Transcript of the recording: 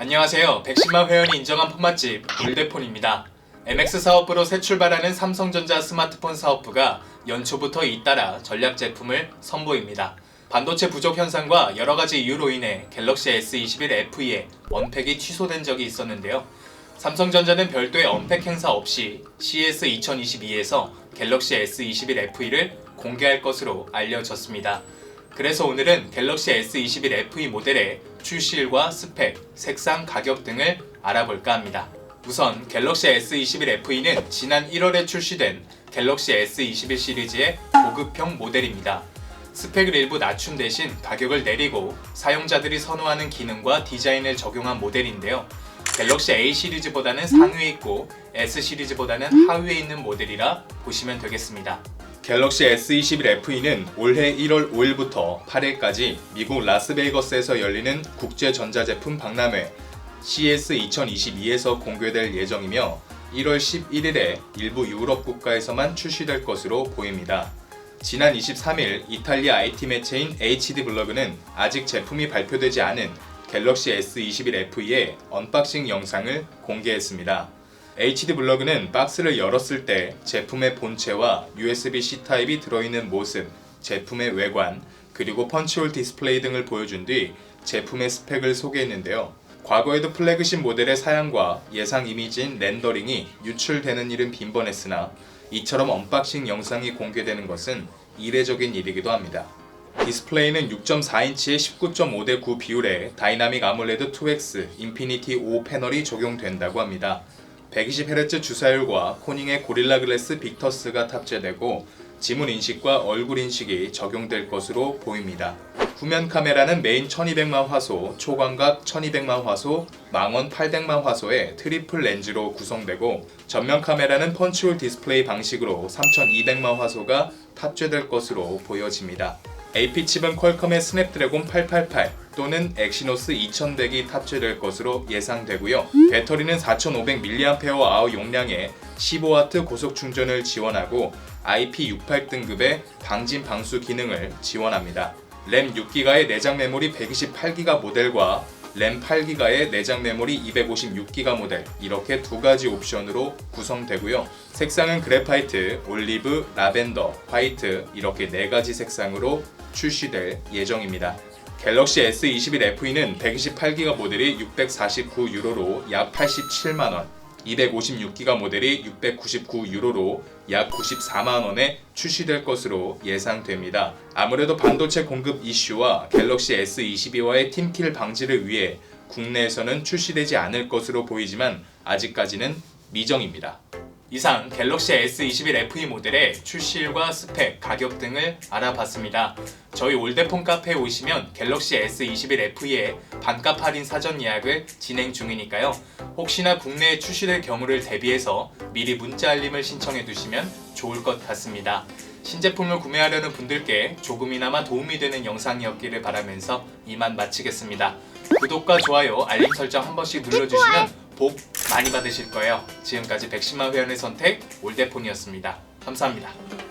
안녕하세요. 110만 회원이 인정한 폰맛집 올데폰입니다. MX 사업부로 새 출발하는 삼성전자 스마트폰 사업부가 연초부터 잇따라 전략 제품을 선보입니다. 반도체 부족 현상과 여러 가지 이유로 인해 갤럭시 S21 FE의 언팩이 취소된 적이 있었는데요. 삼성전자는 별도의 언팩 행사 없이 CES 2022에서 갤럭시 S21 FE를 공개할 것으로 알려졌습니다. 그래서 오늘은 갤럭시 S21 FE 모델의 출시일과 스펙, 색상, 가격 등을 알아볼까 합니다. 우선 갤럭시 S21 FE는 지난 1월에 출시된 갤럭시 S21 시리즈의 고급형 모델입니다. 스펙을 일부 낮춘 대신 가격을 내리고 사용자들이 선호하는 기능과 디자인을 적용한 모델인데요. 갤럭시 A 시리즈보다는 상위에 있고 S 시리즈보다는 하위에 있는 모델이라 보시면 되겠습니다. 갤럭시 S21 FE는 올해 1월 5일부터 8일까지 미국 라스베이거스에서 열리는 국제 전자제품 박람회 CS 2022에서 공개될 예정이며 1월 11일에 일부 유럽 국가에서만 출시될 것으로 보입니다. 지난 23일 이탈리아 IT 매체인 HD 블로그는 아직 제품이 발표되지 않은 갤럭시 S21 FE의 언박싱 영상을 공개했습니다. HD 블로그는 박스를 열었을 때 제품의 본체와 USB-C 타입이 들어있는 모습, 제품의 외관, 그리고 펀치홀 디스플레이 등을 보여준 뒤 제품의 스펙을 소개했는데요. 과거에도 플래그십 모델의 사양과 예상 이미지인 렌더링이 유출되는 일은 빈번했으나 이처럼 언박싱 영상이 공개되는 것은 이례적인 일이기도 합니다. 디스플레이는 6.4인치의 19.5대 9 비율의 다이나믹 아몰레드 2X 인피니티 5 패널이 적용된다고 합니다. 120Hz 주사율과 코닝의 고릴라 글래스 빅터스가 탑재되고 지문 인식과 얼굴 인식이 적용될 것으로 보입니다. 후면 카메라는 메인 1200만 화소, 초광각 1200만 화소, 망원 800만 화소의 트리플 렌즈로 구성되고 전면 카메라는 펀치홀 디스플레이 방식으로 3200만 화소가 탑재될 것으로 보여집니다. AP 칩은 퀄컴의 스냅드래곤 888 또는 엑시노스 2100이 탑재될 것으로 예상되고요. 배터리는 4500mAh 용량의 15W 고속 충전을 지원하고 IP68 등급의 방진 방수 기능을 지원합니다. 램 6기가의 내장 메모리 128기가 모델과 램 8기가의 내장 메모리 256기가 모델 이렇게 두 가지 옵션으로 구성되고요. 색상은 그래파이트, 올리브, 라벤더, 화이트 이렇게 네 가지 색상으로 출시될 예정입니다. 갤럭시 S21 FE는 128기가 모델이 649유로로 약 87만 원, 256기가 모델이 699유로로 약 94만 원에 출시될 것으로 예상됩니다. 아무래도 반도체 공급 이슈와 갤럭시 S22와의 팀킬 방지를 위해 국내에서는 출시되지 않을 것으로 보이지만 아직까지는 미정입니다. 이상 갤럭시 S21 FE 모델의 출시일과 스펙, 가격 등을 알아봤습니다. 저희 올데폰 카페에 오시면 갤럭시 S21 FE의 반값 할인 사전 예약을 진행 중이니까요. 혹시나 국내에 출시될 경우를 대비해서 미리 문자 알림을 신청해 두시면 좋을 것 같습니다. 신제품을 구매하려는 분들께 조금이나마 도움이 되는 영상이었기를 바라면서 이만 마치겠습니다. 구독과 좋아요, 알림 설정 한 번씩 눌러주시면 복 많이 받으실 거예요. 지금까지 110만 회원의 선택 올데폰이었습니다. 감사합니다.